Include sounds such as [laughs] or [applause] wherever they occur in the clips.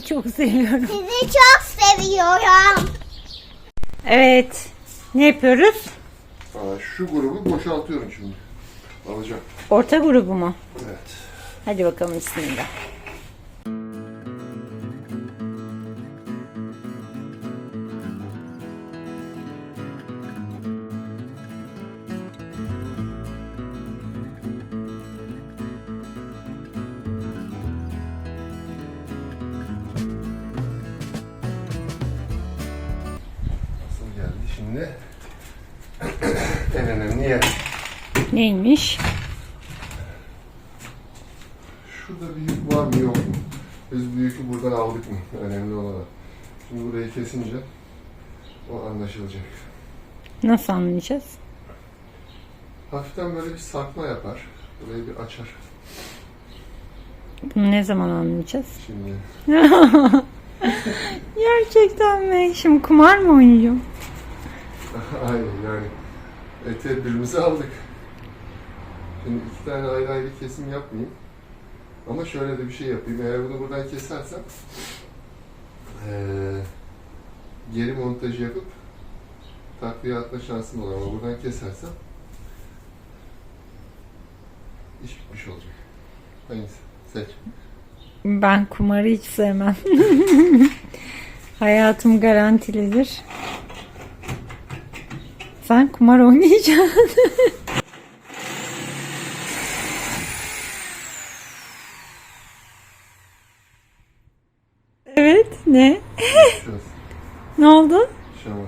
Sizi çok seviyorum. Sizi çok seviyorum. Evet. Ne yapıyoruz? Aa, şu grubu boşaltıyorum şimdi. Alacağım. Orta grubu mu? Evet. Hadi bakalım bismillah. Şimdi? [clears throat] en önemli yer. Neymiş? Şurada bir yük var mı yok mu? Biz bu yükü buradan aldık mı? Önemli olan. Şimdi burayı kesince o anlaşılacak. Nasıl anlayacağız? Hafiften böyle bir sarkma yapar. Burayı bir açar. Bunu ne zaman anlayacağız? Şimdi [laughs] Gerçekten mi? Şimdi kumar mı oynayacağım? [laughs] aynen yani e, tedbirimizi aldık. Şimdi iki tane ayrı ayrı kesim yapmayayım. Ama şöyle de bir şey yapayım. Eğer bunu buradan kesersem eee geri montajı yapıp takviye atma şansım olur ama buradan kesersem iş bitmiş olacak. Hangisi? Seç. Ben kumarı hiç sevmem. [laughs] Hayatım garantilidir. Sen kumar oynayacaksın. [laughs] evet, ne? [laughs] Ne oldu? Şaman.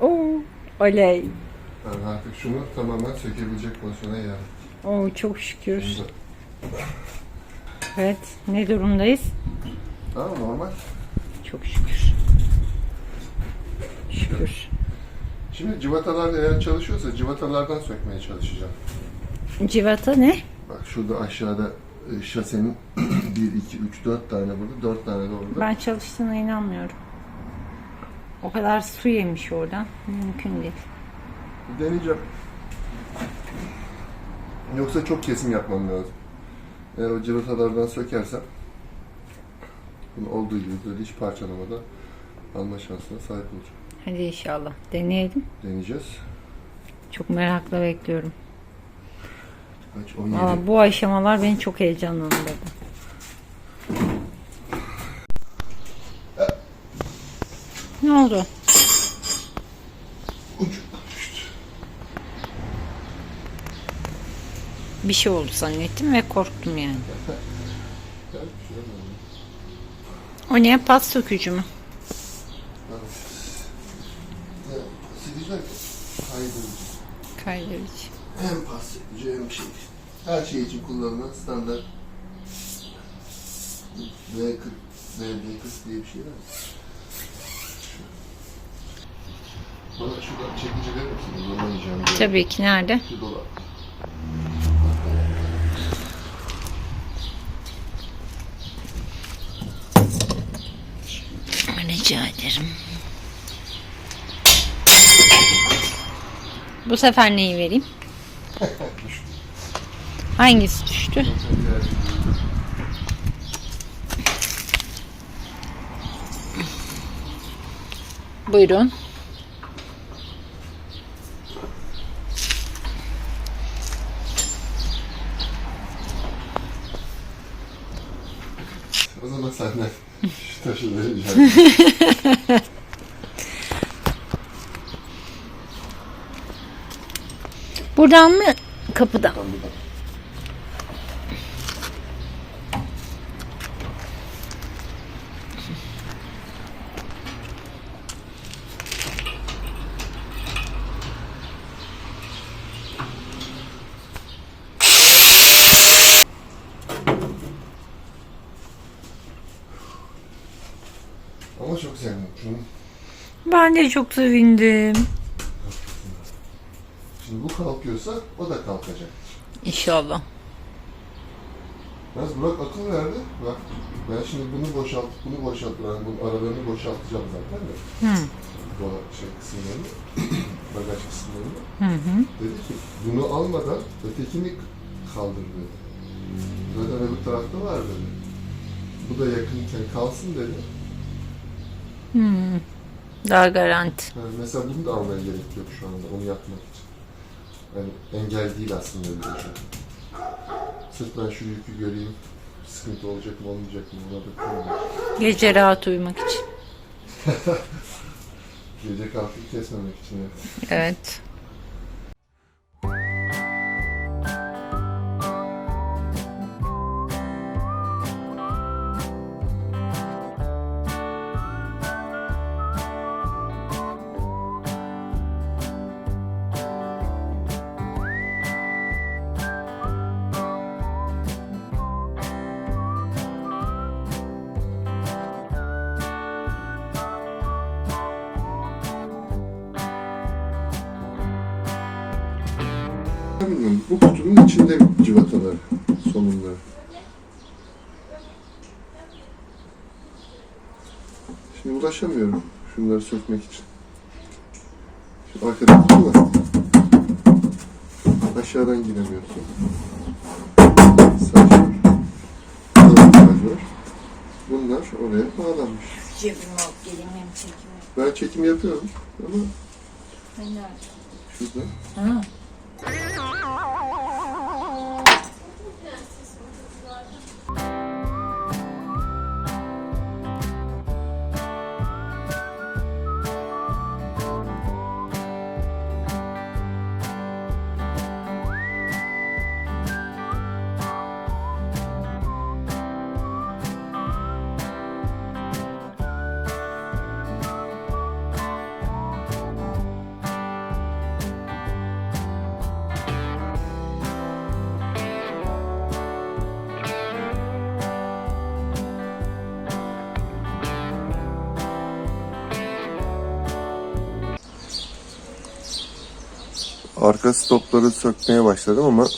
Oo, oley. Yani artık şunu tamamen sökebilecek pozisyona geldik. Oo, çok şükür. Da- Evet, ne durumdayız? Tamam normal. Çok şükür. Şükür. Şimdi civatalar eğer çalışıyorsa civatalardan sökmeye çalışacağım. Civata ne? Bak şurada aşağıda e, şasenin 1, 2, 3, 4 tane burada, 4 tane de orada. Ben çalıştığına inanmıyorum. O kadar su yemiş oradan. Mümkün değil. Deneyeceğim. Yoksa çok kesim yapmam lazım. Eğer o civatalardan sökersem bunu olduğu gibi böyle hiç parçalamadan alma şansına sahip olacağım. Hadi inşallah. Deneyelim. Deneyeceğiz. Çok merakla bekliyorum. Kaç? 17. Valla bu aşamalar beni çok heyecanlandırdı. Ne oldu? Bir şey oldu zannettim ve korktum yani. Şey. O ne? Pas sökücü mü? Ya, Silecek kaydırıcı. Kaydırıcı. Hem paslıcı hem şey. Her şey için kullanılan standart V40, VD40 diye bir şey var. Bana şuradan çekici verir misin? Zorlamayacağım. diye. Tabii ki nerede? Şu dolap. Rica ederim. Bu sefer neyi vereyim? Hangisi düştü? Buyurun. O zaman senden şu taşı vereceğim. Buradan mı? Kapıdan. Ama çok. Şunu Ben de çok sevindim. Kalkıyorsa o da kalkacak. İnşallah. Yalnız Burak akıl verdi. Bak ben şimdi bunu boşalt, bunu boşalt, yani bunun aralarını boşaltacağım zaten de. Hı. Bu şey kısımlarını, [clears throat] bagaj kısımlarını. Hı hı. Dedi ki bunu almadan ötekini kaldır dedi. Zaten öbür tarafta var dedi. Bu da yakınken kalsın dedi. Daha garanti. Yani mesela bunu da almaya gerek yok şu anda onu yapmak için. Yani engel değil aslında bir şey. Sırf ben şu yükü göreyim, sıkıntı olacak mı olmayacak mı ona bakıyorum. Gece rahat uyumak için. [laughs] Gece kalkıp kesmemek için. evet. Şimdi ulaşamıyorum şunları sökmek için. Şu arkada kutu var. Aşağıdan giremiyorsun. Saç var. Bunlar oraya bağlanmış. Cebime alıp geleyim hem çekimi. Ben çekim yapıyorum ama şurada. Ha. Arka stopları sökmeye başladım ama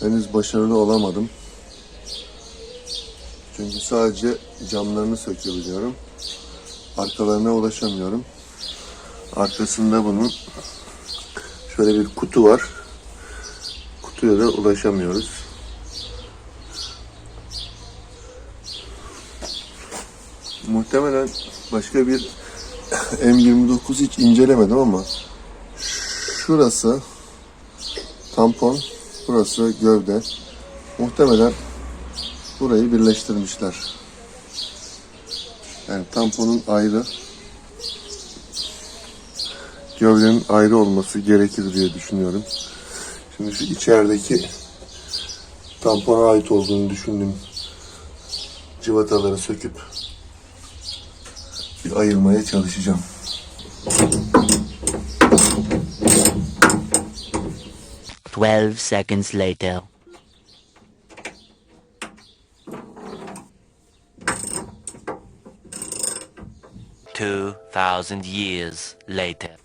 henüz başarılı olamadım. Çünkü sadece camlarını sökebiliyorum. Arkalarına ulaşamıyorum. Arkasında bunun şöyle bir kutu var. Kutuya da ulaşamıyoruz. Muhtemelen başka bir [laughs] M29 hiç incelemedim ama şurası tampon, burası gövde. Muhtemelen burayı birleştirmişler. Yani tamponun ayrı, gövdenin ayrı olması gerekir diye düşünüyorum. Şimdi şu içerideki tampona ait olduğunu düşündüğüm cıvataları söküp bir ayırmaya çalışacağım. Twelve seconds later. Two thousand years later.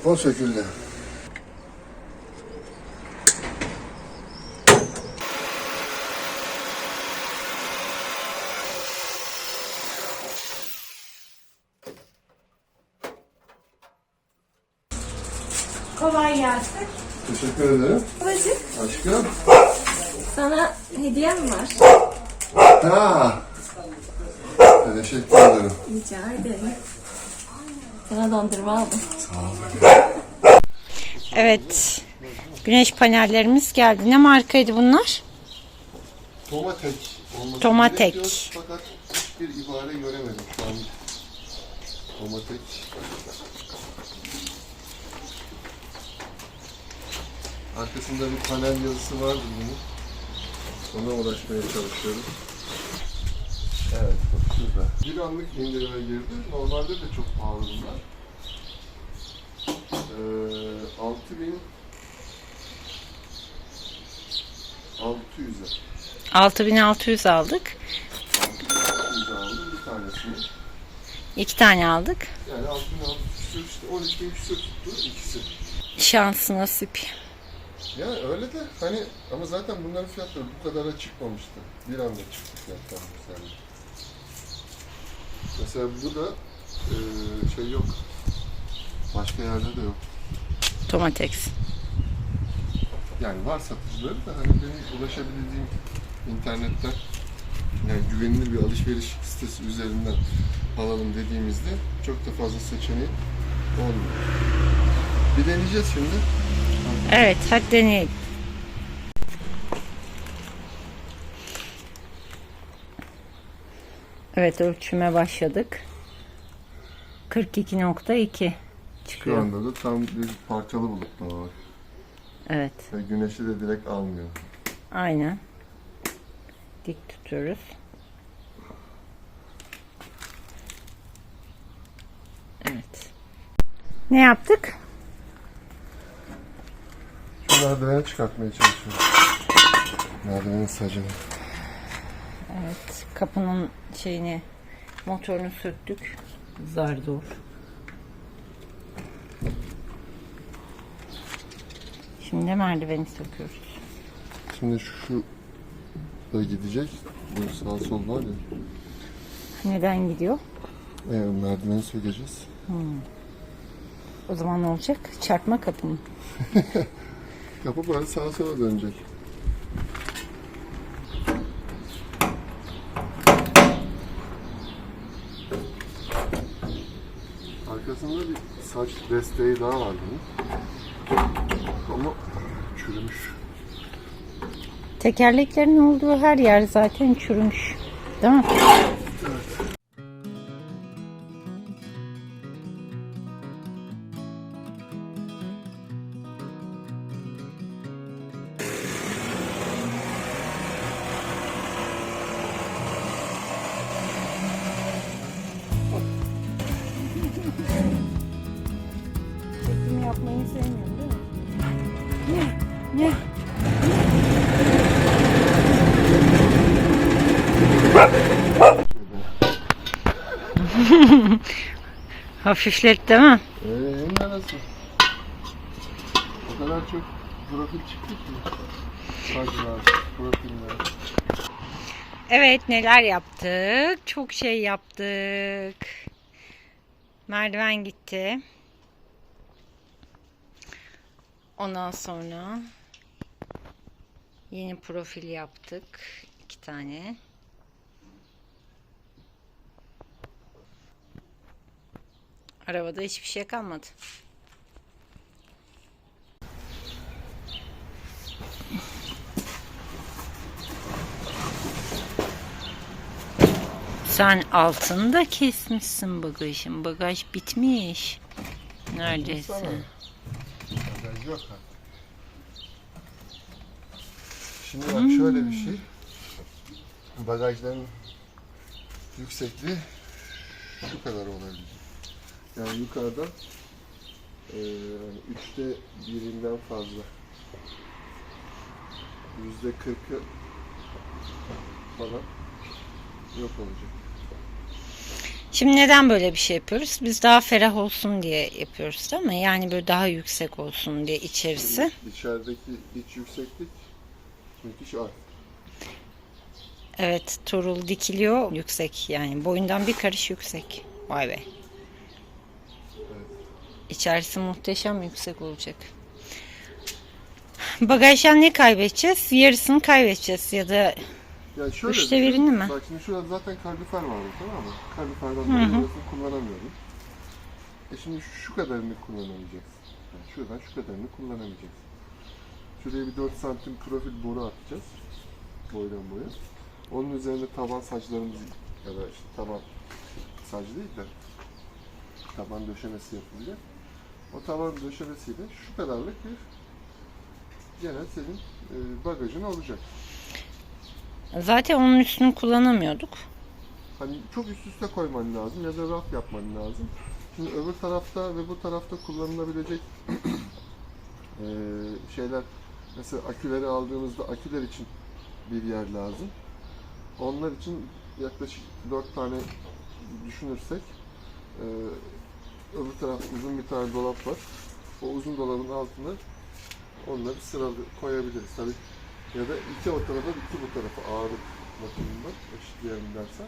Tampon söküldü. Kolay gelsin. Teşekkür ederim. Babacık Aşkım. sana hediyem var. Ha. Teşekkür ederim. Rica ederim. Sana dondurma aldım. Evet. Güneş panellerimiz geldi. Ne markaydı bunlar? Tomatek olması Tomatek. gerekiyor Fakat hiçbir ibare göremedim şu an. Tomatek. Arkasında bir panel yazısı var bunun. Ona ulaşmaya çalışıyoruz. Evet, şurada. Bir anlık indirime girdi. Normalde de çok pahalı bunlar. Ee, 6000 600'e. 6600 aldık. 600 aldım bir tanesini. İki tane aldık. Yani 6600 küsur işte 12 bin küsur tuttu ikisi. Şansı nasip. Ya öyle de hani ama zaten bunların fiyatları bu kadara çıkmamıştı. Bir anda çıktı fiyatlar mesela. Mesela bu da eee, şey yok. Başka yerde de yok. Tomatex. Yani var satıcıları da hani benim ulaşabildiğim internetten yani güvenilir bir alışveriş sitesi üzerinden alalım dediğimizde çok da fazla seçeneği olmuyor. Bir deneyeceğiz şimdi. Evet hadi deneyelim. Evet ölçüme başladık. 42.2 Şu çıkıyor. anda da tam bir parçalı bulutlama var. Evet Ve güneşi de direkt almıyor. aynen. Dik tutuyoruz. Evet. Ne yaptık? Şu merdiveni çıkartmaya çalışıyorum. Merdivenin sacını. Evet, kapının şeyini, motorunu söktük. Zar zor. Şimdi merdiveni söküyoruz. Şimdi şu da gidecek. Bu sağ sol var ya. Neden gidiyor? E, merdiveni sökeceğiz. O zaman ne olacak? Çarpma kapı mı? [laughs] Kapı böyle sağa sola dönecek. Arkasında bir saç desteği daha var bunun. Çürümüş. Tekerleklerin olduğu her yer zaten çürümüş. Değil mi? Hafiflet değil mi? Hem de nasıl? O kadar çok profil çıktı ki. Saclar, profiller. Evet neler yaptık? Çok şey yaptık. Merdiven gitti. Ondan sonra yeni profil yaptık. iki tane. Arabada hiçbir şey kalmadı. Sen altını da kesmişsin bagajın. Bagaj bitmiş. Neredeyse. Bagaj yok. Şimdi bak şöyle bir şey. Bagajların yüksekliği şu kadar olabilir. Yani yukarıdan yani üçte birinden fazla. Yüzde kırkı falan yok olacak. Şimdi neden böyle bir şey yapıyoruz? Biz daha ferah olsun diye yapıyoruz değil mi? Yani böyle daha yüksek olsun diye içerisi. İçerideki iç yükseklik müthiş artık. Evet turul dikiliyor yüksek yani boyundan bir karış yüksek. Vay be. İçerisi muhteşem yüksek olacak. Bagajdan ne kaybedeceğiz? Yarısını kaybedeceğiz ya da Ya şöyle Üçte düşün. birini mi? Bak şimdi şurada zaten kalorifer vardı tamam mı? Kaloriferden dolayı burasını kullanamıyorum. E şimdi şu, şu kadarını kullanamayacaksın. Yani şuradan şu kadarını kullanamayacaksın. Şuraya bir 4 santim profil boru atacağız. Boydan boya. Onun üzerine taban saçlarımızı ya da işte taban saç değil de taban döşemesi yapılacak. O taban döşemesiyle şu kadarlık bir gene senin e, bagajın olacak. Zaten onun üstünü kullanamıyorduk. Hani çok üst üste koyman lazım ya da raf yapman lazım. Şimdi öbür tarafta ve bu tarafta kullanılabilecek eee, [clears throat] şeyler mesela aküleri aldığımızda aküler için bir yer lazım. Onlar için yaklaşık 4 tane düşünürsek eee, öbür tarafta uzun bir tane dolap var. O uzun dolabın altına onları sıralı koyabiliriz. Tabii ya da iki o tarafa iki bu tarafa ağırlık bakımından eşitleyelim dersen.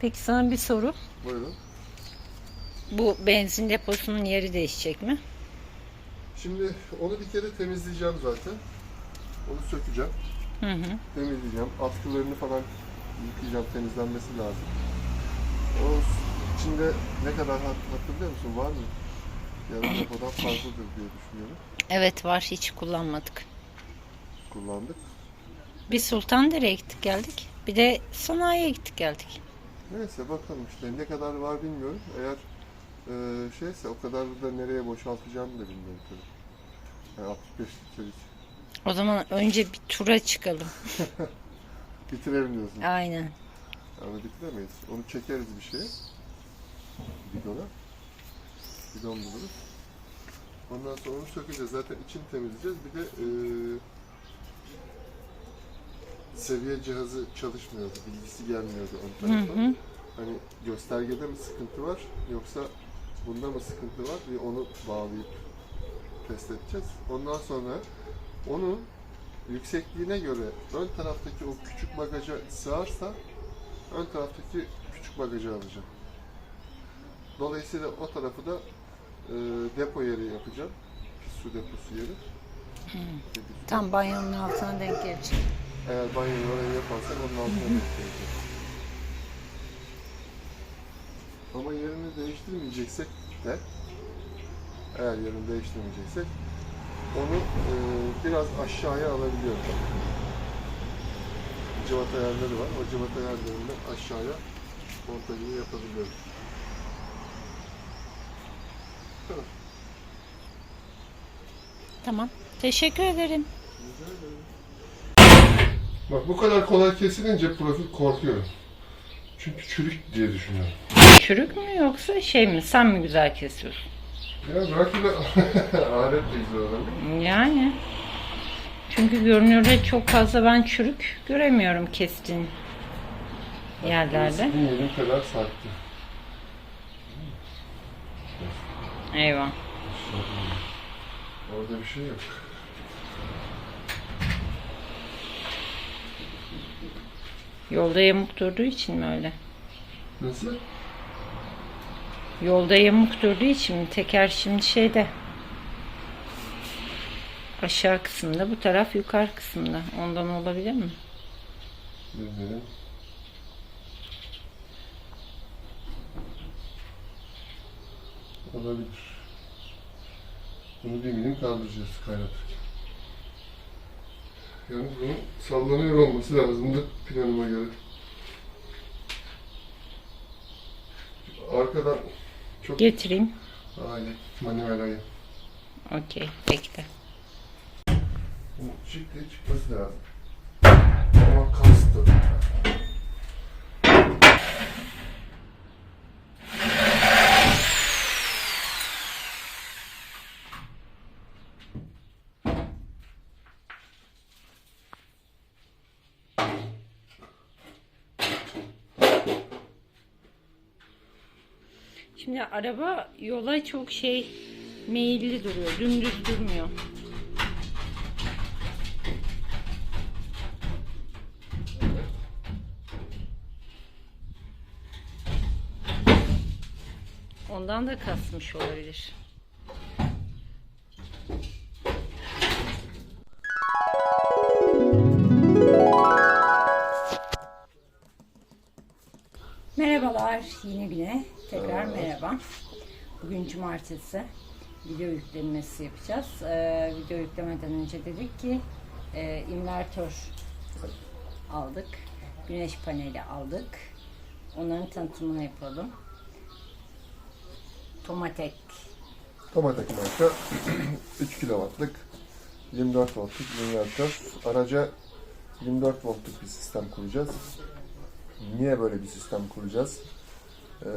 Peki sana bir soru. Buyurun. Bu benzin deposunun yeri değişecek mi? Şimdi onu bir kere temizleyeceğim zaten. Onu sökeceğim. Hı hı. Temizleyeceğim. Atkılarını falan yıkayacağım. Temizlenmesi lazım. O içinde ne kadar hat- hatırlıyor musun? Var mı? Yarım depodan fazladır diye düşünüyorum. Evet var hiç kullanmadık. Kullandık. Bir Sultandere'ye gittik geldik. Bir de sanayiye gittik geldik. Neyse bakalım işte ne kadar var bilmiyorum. Eğer e, şeyse o kadar da nereye boşaltacağımı da bilmiyorum tabii. Yani 65 litrelik. O zaman önce bir tura çıkalım. [laughs] Bitirelim diyorsun. Aynen. Ama bitiremeyiz. Onu çekeriz bir şeye. Bidona. Bidon buluruz. Ondan sonra onu sökeceğiz. Zaten içini temizleyeceğiz. Bir de eee seviye cihazı çalışmıyordu. Bilgisi gelmiyordu ön tarafa. Hani göstergede mi sıkıntı var yoksa bunda mı sıkıntı var diye onu bağlayıp test edeceğiz. Ondan sonra onun yüksekliğine göre ön taraftaki o küçük bagaja sığarsa ön taraftaki küçük bagajı alacağım. Dolayısıyla o tarafı da e, depo yeri yapacağım. Pis su deposu yeri. Pis su. Tam banyonun altına denk gelecek. Eğer banyoyu oraya yaparsak onun altına bekleyeceğiz. Ama yerini değiştirmeyeceksek de eğer yerini değiştirmeyeceksek onu e, biraz aşağıya alabiliyoruz. Cıvat ayarları var. O cıvat ayarlarını aşağıya montajını yapabiliyoruz. Tamam. Teşekkür ederim. Bak bu kadar kolay kesilince profil korkuyorum. Çünkü çürük diye düşünüyorum. Çürük mü yoksa şey mi? Sen mi güzel kesiyorsun? Ya [laughs] de aletle güzel olabilir. Yani. Çünkü görünürde çok fazla ben çürük göremiyorum kestiğin yerlerde. Bilmediğim kadar sarktı. Eyvah. Orada bir şey yok. Yolda yamuk durduğu için mi öyle? Nasıl? Yolda yamuk durduğu için mi? Teker şimdi şeyde. Aşağı kısımda, bu taraf yukarı kısımda. Ondan olabilir mi? Bilmiyorum. Olabilir. Bunu bir milim kaldıracağız kaynatırken. Yani bunun sallanıyor olması lazımdı planıma göre. Arkadan çok Getireyim. Aynen. Manuel ayı. Okey. Bekle. Bu çıktı çıkması lazım. Ama kastı. Şimdi araba yola çok şey meyilli duruyor. Dümdüz durmuyor. Ondan da kasmış olabilir. Merhabalar, yine güne tekrar merhaba. Bugün cumartesi. video yüklenmesi yapacağız. Ee, video yüklemeden önce dedik ki e, invertör aldık. Güneş paneli aldık. Onların tanıtımını yapalım. Tomatek Tomatek marka 3 kW'lık 24 voltluk invertör. Araca 24 voltluk bir sistem kuracağız. Niye böyle bir sistem kuracağız? Ee,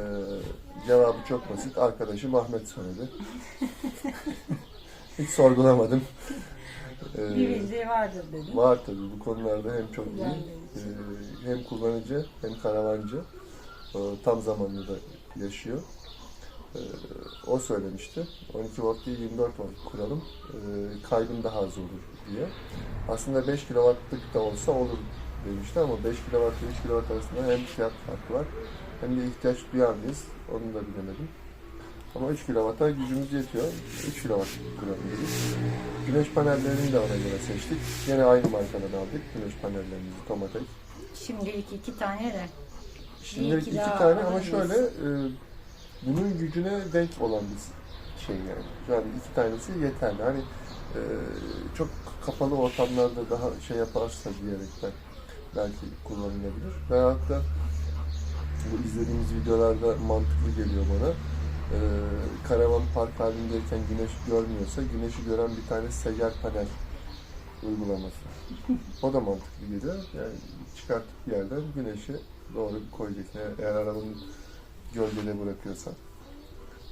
cevabı çok basit. Arkadaşım Ahmet söyledi. [laughs] Hiç sorgulamadım. Ee, bir bildiği vardır dedim. Var tabii bu konularda hem çok iyi e, hem kullanıcı hem karavancı e, tam zamanlı da yaşıyor. E, O söylemişti. 12 volt değil 24 volt kuralım. E, Kaybın daha az olur diye. Aslında 5 kW'lık da olsa olur demişti ama 5 kW ile 3 kW arasında hem fiyat farkı var hem de ihtiyaç duyar mıyız onu da bilemedim. Ama 3 kW'a gücümüz yetiyor. 3 kW dedik. Güneş panellerini de ona göre seçtik. Yine aynı markadan aldık güneş panellerimizi Tomatek. Şimdilik iki tane de. Şimdilik iki tane ama alırız. şöyle e, bunun gücüne denk olan bir şey yani. Yani iki tanesi yeterli. Hani e, çok kapalı ortamlarda daha şey yaparsa diyerekten belki kullanılabilir. Veyahut da bu izlediğimiz videolarda mantıklı geliyor bana. E, karavan park halindeyken güneş görmüyorsa güneşi gören bir tane seyyar panel uygulaması. O da mantıklı geliyor. Yani çıkartıp bir yerden güneşi doğru koyacaksın. Eğer, eğer arabanın gölgede bırakıyorsan.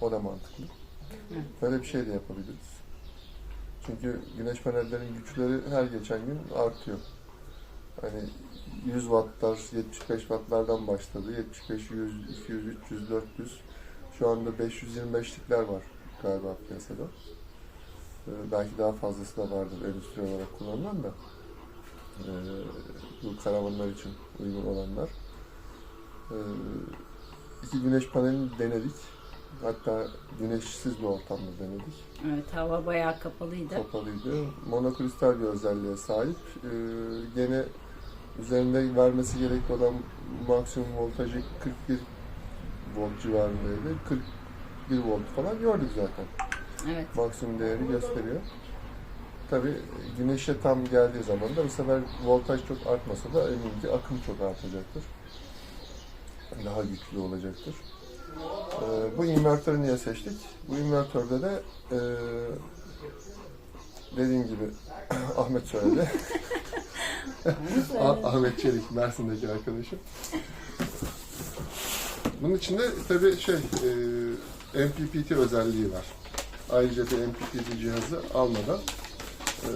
O da mantıklı. Böyle bir şey de yapabiliriz. Çünkü güneş panellerinin güçleri her geçen gün artıyor. Hani 100 wattlar, 75 wattlardan başladı. 75, 100, 200, 300, 400. Şu anda 525'likler var galiba piyasada. Ee, belki daha fazlası da vardır endüstri olarak kullanılan da. Ee, bu karavanlar için uygun olanlar. Ee, iki güneş panelini denedik. Hatta güneşsiz bir ortamda denedik. Evet hava bayağı kapalıydı. Kapalıydı. Monokristal bir özelliğe sahip. Ee, gene üzerinde vermesi gerekli olan maksimum voltajı 41 volt civarındaydı. 41 volt falan gördük zaten. Evet. maksimum değeri gösteriyor. Tabi güneşe tam geldiği zaman da bu sefer voltaj çok artmasa da eminim ki akım çok artacaktır. Daha güçlü olacaktır. Ee, bu invertörü niye seçtik? Bu invertörde de e, dediğim gibi [coughs] Ahmet söyledi. [laughs] Ah- Ahmet Çelik, Mersin'deki arkadaşım. Bunun içinde tabi şey e, MPPT özelliği var. Ayrıca da MPPT cihazı almadan e,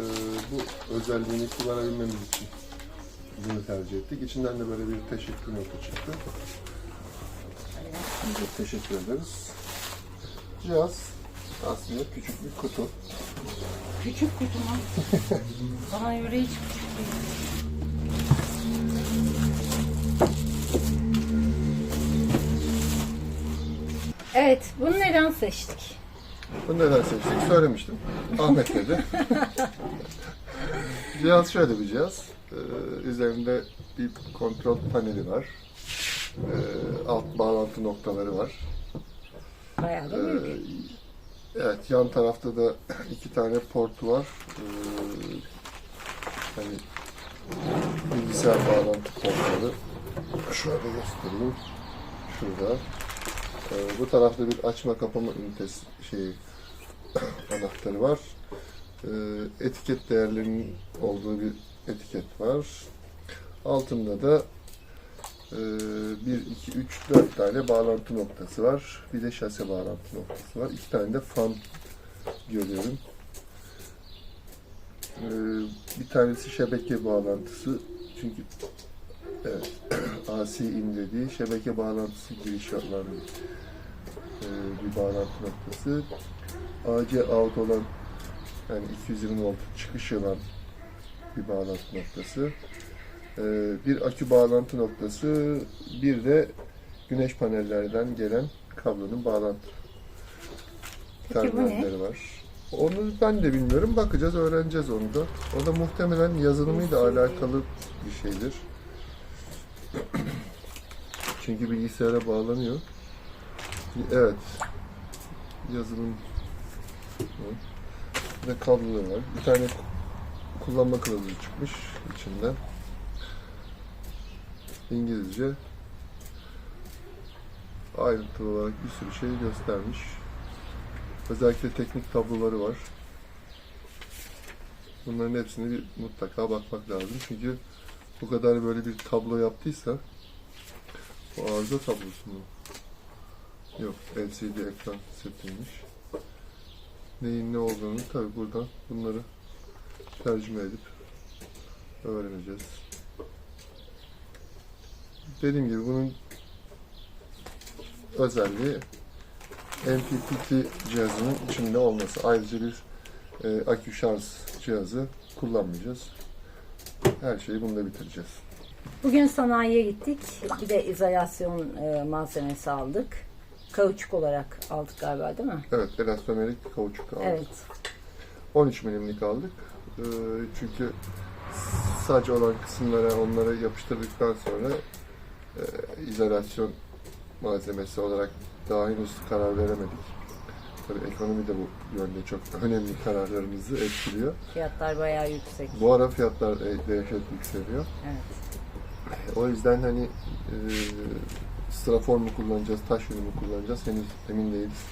bu özelliğini kullanabilmemiz için bunu tercih ettik. İçinden de böyle bir teşekkür notu çıktı. Çok teşekkür ederiz. Cihaz aslında küçük bir kutu. Küçük kutu mu? [laughs] Bana göre hiç küçük değil. Evet, bunu neden seçtik? Bunu neden seçtik? Söylemiştim. Ahmet dedi. [laughs] cihaz şöyle bir cihaz. Ee, üzerinde bir kontrol paneli var. Ee, alt bağlantı noktaları var. Bayağı da Ee, büyük. evet, yan tarafta da [clears throat] iki tane portu var. Ee, hani bilgisayar bağlantı portları. Şöyle göstereyim. Şurada. Ee, bu tarafta bir açma kapama ünitesi şey [coughs] anahtarı var. Ee, etiket değerlerinin olduğu bir etiket var. Altında da e, 1, 2, 3, 4 tane bağlantı noktası var. Bir de şase bağlantı noktası var. İki tane de fan görüyorum. Ee, bir tanesi şebeke bağlantısı. Çünkü evet, [coughs] AC in dediği şebeke bağlantısı giriş e, bir bağlantı noktası. AC out olan yani 220 volt çıkış olan bir bağlantı noktası. Ee, bir akü bağlantı noktası, bir de güneş panellerden gelen kablonun bağlantı terminalleri var. Onu ben de bilmiyorum. Bakacağız, öğreneceğiz onu da. O da muhtemelen yazılımıyla alakalı bir şeydir. [clears throat] Çünkü bilgisayara bağlanıyor. Evet. Yazılım de kabloları var. Bir tane kullanma kılavuzu çıkmış içinden. İngilizce ayrıntılı olarak bir sürü şey göstermiş. Özellikle teknik tabloları var. Bunların hepsini bir mutlaka bakmak lazım. Çünkü bu kadar böyle bir tablo yaptıysa o arıza tablosu mu? Yok, LCD ekran setiymiş. Neyin ne olduğunu tabi buradan bunları tercüme edip öğreneceğiz. Dediğim gibi bunun özelliği MPPT cihazının içinde olması. Ayrıca bir e, akü şarj cihazı kullanmayacağız. Her şeyi bunda bitireceğiz. Bugün sanayiye gittik. Bir de izolasyon e, malzemesi aldık. Kauçuk olarak aldık galiba değil mi? Evet, elastomerik kauçuk aldık. Evet. 13 milimlik aldık. Ee, çünkü sadece olan kısımlara onları yapıştırdıktan sonra e, izolasyon malzemesi olarak daha henüz karar veremedik. Tabii ekonomi de bu yönde çok önemli kararlarımızı etkiliyor. Fiyatlar bayağı yüksek. Bu ara fiyatlar e, dehşet yükseliyor. Evet. O yüzden hani e, strafor mu kullanacağız, taş yünü mü kullanacağız henüz emin değiliz.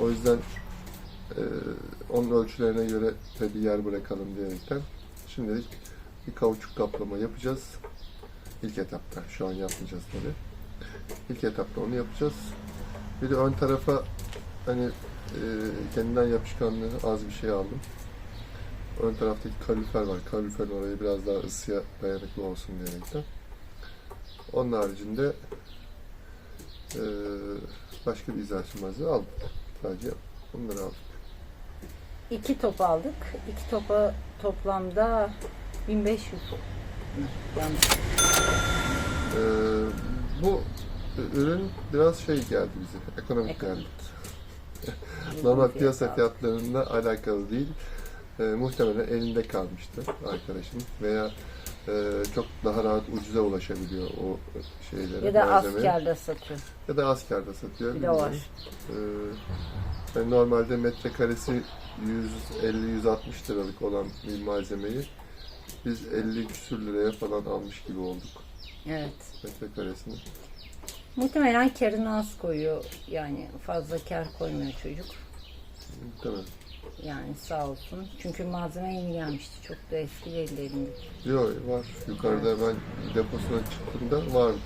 O yüzden e, onun ölçülerine göre de yer bırakalım diyerekten şimdilik bir kauçuk kaplama yapacağız. İlk etapta. Şu an yapmayacağız tabii. İlk etapta onu yapacağız. Bir de ön tarafa hani e, kendinden yapışkanlığı az bir şey aldım. Ön taraftaki kalorifer var. Kaloriferin orayı biraz daha ısıya dayanıklı olsun diyerekten. Onun haricinde e, başka bir izolasyon malzeme aldım. Sadece bunları aldım. İki top aldık. İki topa toplamda 1500. Yanlış. E, bu ürün biraz şey geldi bize. Ekonomik geldi. Normal piyasa fiyat fiyatlarıyla alakalı değil. E, muhtemelen elinde kalmıştı arkadaşın veya e, çok daha rahat ucuza ulaşabiliyor o şeylere. Ya da malzemeye. askerde satıyor. Ya da askerde satıyor. Bir de var. yani normalde metrekaresi 150-160 liralık olan bir malzemeyi biz 50 küsür liraya falan almış gibi olduk Evet. metrekaresini. Muhtemelen karını az koyuyor. Yani fazla kar koymuyor çocuk. Mi? Yani sağ olsun. Çünkü malzeme yeni gelmişti. Çok da eski elimdeki. Yok var. Yukarıda ben deposuna çıktığımda vardı.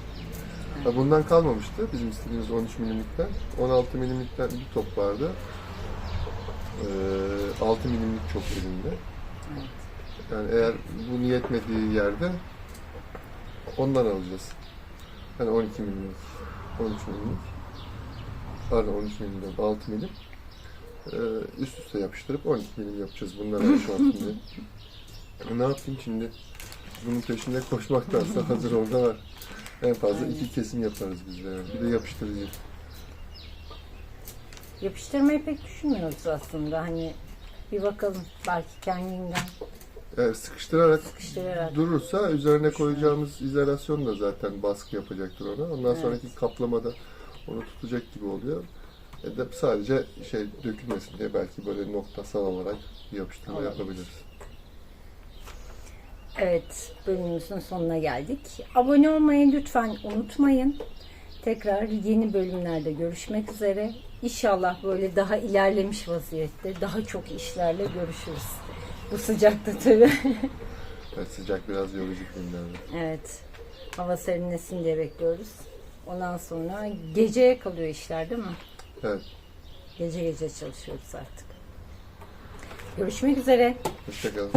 Ha, bundan kalmamıştı bizim istediğimiz 13 milimlikten. 16 milimlikten bir top vardı. Ee, 6 milimlik çok elimde. Evet. Yani eğer bunu yetmediği yerde ondan alacağız. Hani 12 milimlik, 13 milimlik. Pardon 13 milimden 6 milim. Ee, üst üste yapıştırıp 12 milim yapacağız bunları şu an şimdi. ne yapayım şimdi? Bunun peşinde koşmaktansa [laughs] hazır orada var. En fazla Aynen. iki kesim yaparız biz de yani. Bir de yapıştırıcı. Yapıştırmayı pek düşünmüyoruz aslında. Hani bir bakalım. Belki kendinden Eğer sıkıştırarak sıkıştırarak. durursa üzerine koyacağımız izolasyon da zaten baskı yapacaktır ona. Ondan Evet. sonraki kaplamada onu tutacak gibi oluyor. E de sadece şey dökülmesin diye belki böyle noktasal olarak bir yapıştırma Olabilir. yapabiliriz. Evet, bölümümüzün sonuna geldik. Abone olmayı lütfen unutmayın. Tekrar yeni bölümlerde görüşmek üzere. İnşallah böyle daha ilerlemiş vaziyette, daha çok işlerle görüşürüz. Bu sıcakta tabii. [laughs] Evet, sıcak biraz yorucu günlerde. evet, hava serinlesin diye bekliyoruz. Ondan sonra geceye kalıyor işler değil mi? Evet, Gece gece çalışıyoruz artık. Görüşmek üzere. hoşçakalın.